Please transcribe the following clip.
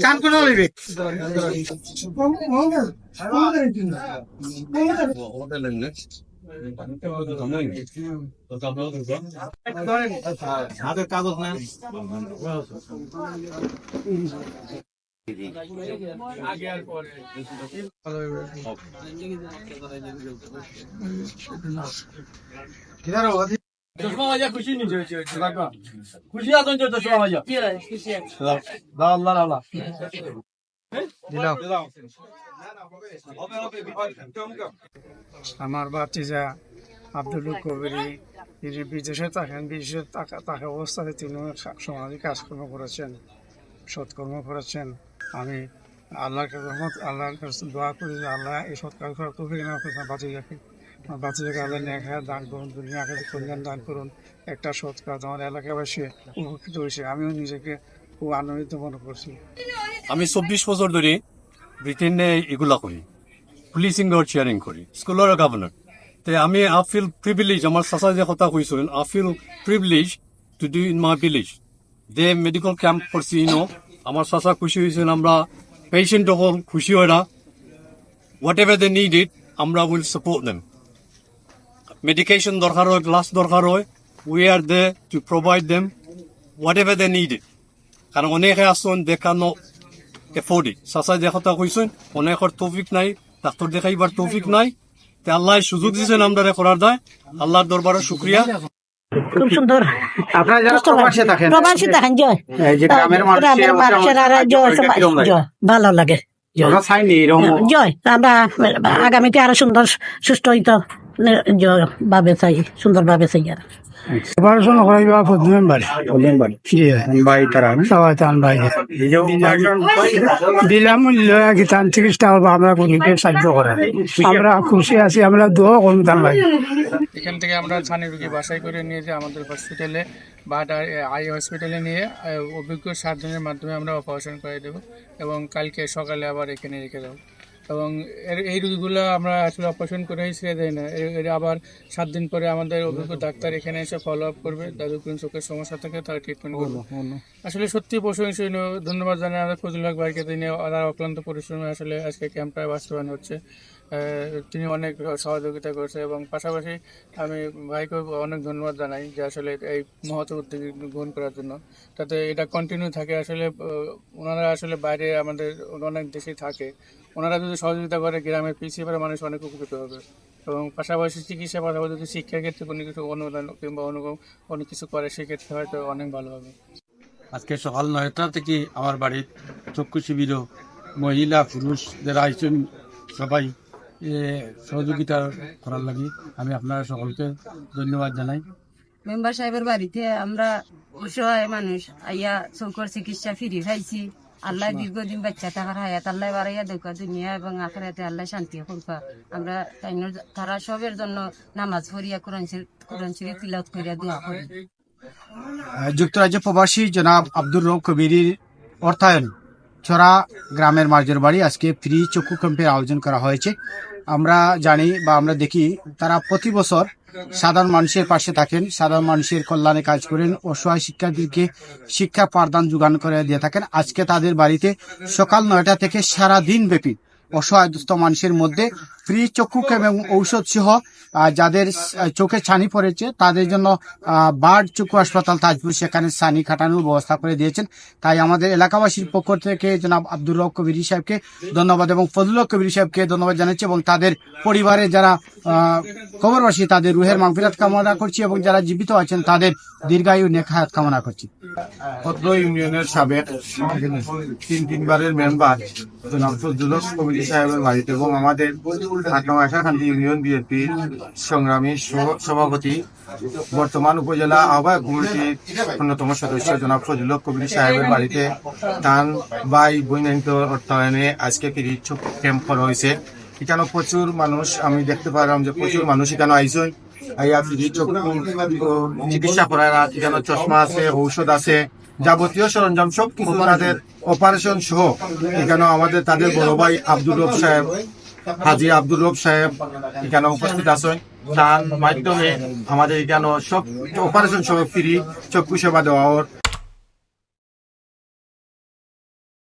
চান করে লইবে কাগজ না আমার ভাতিজা আব্দুল কবিরি তিনি বিদেশে থাকেন বিদেশে থাকা অবস্থাতে তিনি সমাজে কাজকর্ম করেছেন। সৎকর্ম করেছেন। আমি আল্লাহর কাছে রহমত, আল্লাহর কাছে দোয়া করি যে আল্লাহ এই সৎ কাজ করার তৌফিক না করতে বাঁচিয়ে আমার বাচ্চাদেরকে আল্লাহ নেখা দান করুন দুনিয়া আগে কল্যাণ দান করুন। একটা সৎ কাজ আমার এলাকাবাসী উপকৃত হয়েছে। আমিও নিজেকে খুব আনন্দিত মনে করছি। আমি চব্বিশ বছর ধরে ব্রিটেনে এগুলা করি পুলিচিং আর চেয়ারিং করি স্কুলের গভর্নর তে আমি আই ফিল প্রিভিলেজ আমার চাচা যে কথা কইছিলেন I feel privilege to do in my village the medical camp করছি ইনো আমার চাচা খুশি হয়েছেন, আমরা পেশেন্ট হল, খুশি হয় না। Whatever they need it আমরা উইল সাপোর্ট দেম মেডিকেশন দরকার হয় গ্লাস দরকার হয় we are there to provide them whatever they need it কারণ অনেকে আসুন দেখানো এফোর্ড ইট চাচা যে কথা কইছেন, অনেকের তৌফিক নাই, ডাক্তার দেখাইবার তৌফিক নাই। তে আল্লাহ সুযোগ দিয়েছেন আমরা করার দায়। আল্লাহর দরবারে শুক্রিয়া। খুব সুন্দর। আপনারা যারা প্রবাসে থাকেন প্রবাসী দেখেন জয়। এই যে গ্রামের মানুষ আর জয় সবাই জয়। ভালো লাগে জয়। আমরা আগামীতে আরও সুন্দর সুস্থ হইতো ভাবে চাই সুন্দর ভাবে চাই আর। পড়াশোনা করাইবা প্রথমে বাড়ি। জি ভাই তারা সবাই তান ভাই দিলাম লয়া কি তান চিকিৎসা আমরা গরিবের সাহায্য করে আমরা খুশি আছি আমরা দোয়া ভাই এখান থেকে আমরা ছানি রুগী বাসায় করে নিয়ে যে আমাদের হসপিটালে বা আই হসপিটালে নিয়ে অভিজ্ঞ সাতজনের মাধ্যমে আমরা অপারেশন করে দেবো এবং কালকে সকালে আবার এখানে রেখে দেবো। এবং এর এই রুগীগুলো আমরা আসলে অপারেশন করেই ছেড়ে দেয় না। এর আবার সাত দিন পরে আমাদের অভিজ্ঞ ডাক্তার এখানে এসে ফলো আপ করবে। তাদের কোনো চোখের সমস্যা থাকে তার ট্রিটমেন্ট করবে। আসলে সত্যি প্রশংসনীয়। ধন্যবাদ জানাই আমাদের ফজল হক ভাইকে। তিনি তার অক্লান্ত পরিশ্রমে আসলে আজকে ক্যাম্পটা বাস্তবায়ন হচ্ছে। তিনি অনেক সহযোগিতা করছে এবং পাশাপাশি আমি ভাইকে অনেক ধন্যবাদ জানাই যে আসলে এই মহৎ উদ্যোগ গ্রহণ করার জন্য। তাতে এটা কন্টিনিউ থাকে। আসলে ওনারা আসলে বাইরে আমাদের অনেক দেশে থাকে। ওনারা যদি সহযোগিতা করে গ্রামের পিছিয়ে পড়া মানুষ অনেক উপকৃত হবে। এবং পাশাপাশি চিকিৎসা পাশাপাশি যদি শিক্ষার ক্ষেত্রে কোনো কিছু অনুদান কিংবা অনুগম অনেক কিছু করে সেক্ষেত্রে হয়তো অনেক ভালো হবে। আজকে সকাল নয়টা থেকে আমার বাড়ির চক্ষু শিবিরও মহিলা পুরুষ যারা আইসেন সবাই সহযোগিতা করার লাগে। আমি আপনারা সকলকে ধন্যবাদ জানাই। মেম্বার সাহেবের বাড়িতে আমরা অসহায় মানুষ আইয়া চৌকর চিকিৎসা ফিরি খাইছি আল্লাহ দীর্ঘদিন বাচ্চা থাকার হায়াত আল্লাহ বাড়াইয়া দেখা দুনিয়া এবং আখেরাতে আল্লাহ শান্তি করবা আমরা তাইনোর তারা সবের জন্য নামাজ পড়িয়া কোরআন কোরআন শরীফ তিলাওয়াত করিয়া দোয়া করি। যুক্তরাজ্য প্রবাসী জনাব আব্দুর রব কবিরির অর্থায়ন ছড়া গ্রামের মার্জের বাড়ি আজকে ফ্রি চক্ষু ক্যাম্পের আয়োজন করা হয়েছে। আমরা জানি বা আমরা দেখি তারা প্রতি বছর সাধারণ মানুষের পাশে থাকেন, সাধারণ মানুষের কল্যাণে কাজ করেন অসহায় শিক্ষার্থীকে শিক্ষা পাঠদান যোগান করে দিয়ে থাকেন। আজকে তাদের বাড়িতে সকাল নয়টা থেকে সারা দিন ব্যাপী অসহায় দুস্থ মানুষের মধ্যে ফ্রি চক্ষু এবং ঔষধ সহ যাদের চোখে ছানি পড়েছে তাদের জন্য বার্ড চক্ষু হাসপাতাল তাজপুর সেখানে ছানি খাটানোর ব্যবস্থা করে দিয়েছেন। তাই আমাদের এলাকাবাসীর পক্ষ থেকে জনাব আব্দুর রব কবির সাহেবকে ধন্যবাদ এবং ফজলুল হক কবির সাহেবকে ধন্যবাদ জানাচ্ছি এবং তাদের পরিবারের যারা আহ, কবরবাসী তাদের রুহের মাগফিরাত কামনা করছি এবং যারা জীবিত আছেন তাদের দীর্ঘায়ু নেখায়াত কামনা করছি। ইউনিয়নের সাবেক তিন তিনবারের মেম্বার জনাব হক কমিটি সাহেবের বাড়িতে এবং আমাদের আটনং আশাকান্দি ইউনিয়ন সংগ্রামী সভাপতি, বর্তমান উপজেলা আহ্বায়ক কমিটির অন্যতম সদস্য জনাব হক কমিটি সাহেবের বাড়িতে তান বাই অর্থায়নে আজকে ক্যাম্প করা হয়েছে। এখানে প্রচুর মানুষ, আমি দেখতে পারলাম যে প্রচুর মানুষ এখানে চক্ষু চিকিৎসা করার এখানে চশমা আছে, ঔষধ আছে, যাবতীয় সরঞ্জাম সব কিছু তাদের অপারেশন সহ। এখানে আমাদের তাদের বড় ভাই আব্দুল রব সাহেব হাজি আব্দুল রব সাহেব এখানে উপস্থিত আছেন। তার মাধ্যমে আমাদের এখানে সব অপারেশন সব ফ্রি চক্ষু সেবা দেওয়া